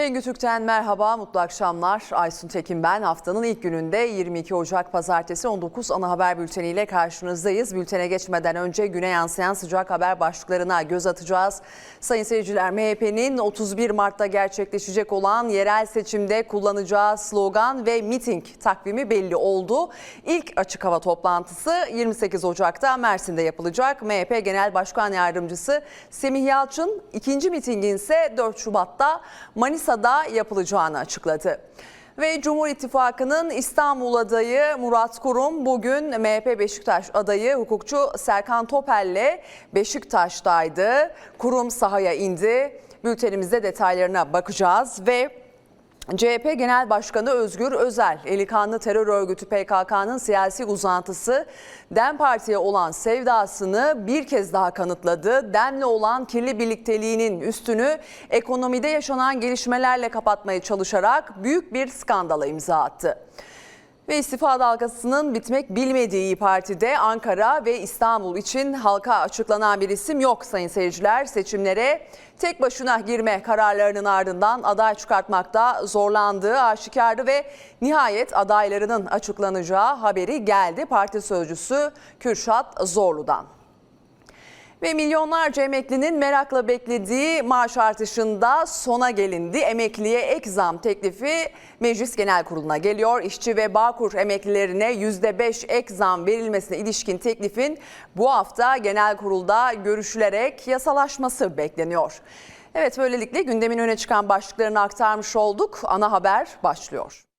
Bengü Türk'ten merhaba, mutlu akşamlar. Aysun Tekin ben. Haftanın ilk gününde 22 Ocak Pazartesi 19 ana haber bülteniyle karşınızdayız. Bültene geçmeden önce güne yansıyan sıcak haber başlıklarına göz atacağız. Sayın seyirciler, MHP'nin 31 Mart'ta gerçekleşecek olan yerel seçimde kullanacağı slogan ve miting takvimi belli oldu. İlk açık hava toplantısı 28 Ocak'ta Mersin'de yapılacak. MHP Genel Başkan Yardımcısı Semih Yalçın, ikinci mitingin ise 4 Şubat'ta Manisa'da yapılacağını açıkladı. Ve Cumhur İttifakı'nın İstanbul adayı Murat Kurum bugün MHP Beşiktaş adayı hukukçu Serkan Topel'le Beşiktaş'taydı. Kurum sahaya indi. Bültenimizde detaylarına bakacağız ve CHP Genel Başkanı Özgür Özel, Elikanlı terör örgütü PKK'nın siyasi uzantısı DEM Parti'ye olan sevdasını bir kez daha kanıtladı. DEM'le olan kirli birlikteliğinin üstünü ekonomide yaşanan gelişmelerle kapatmaya çalışarak büyük bir skandala imza attı. Ve istifa dalgasının bitmek bilmediği İYİ Parti'de Ankara ve İstanbul için halka açıklanan bir isim yok sayın seyirciler. Seçimlere tek başına girme kararlarının ardından aday çıkartmakta zorlandığı aşikardı ve nihayet adaylarının açıklanacağı haberi geldi parti sözcüsü Kürşat Zorlu'dan. Ve milyonlarca emeklinin merakla beklediği maaş artışında sona gelindi. Emekliye ek zam teklifi Meclis Genel Kurulu'na geliyor. İşçi ve Bağkur emeklilerine %5 ek zam verilmesine ilişkin teklifin bu hafta Genel Kurul'da görüşülerek yasalaşması bekleniyor. Evet böylelikle gündemin öne çıkan başlıklarını aktarmış olduk. Ana haber başlıyor.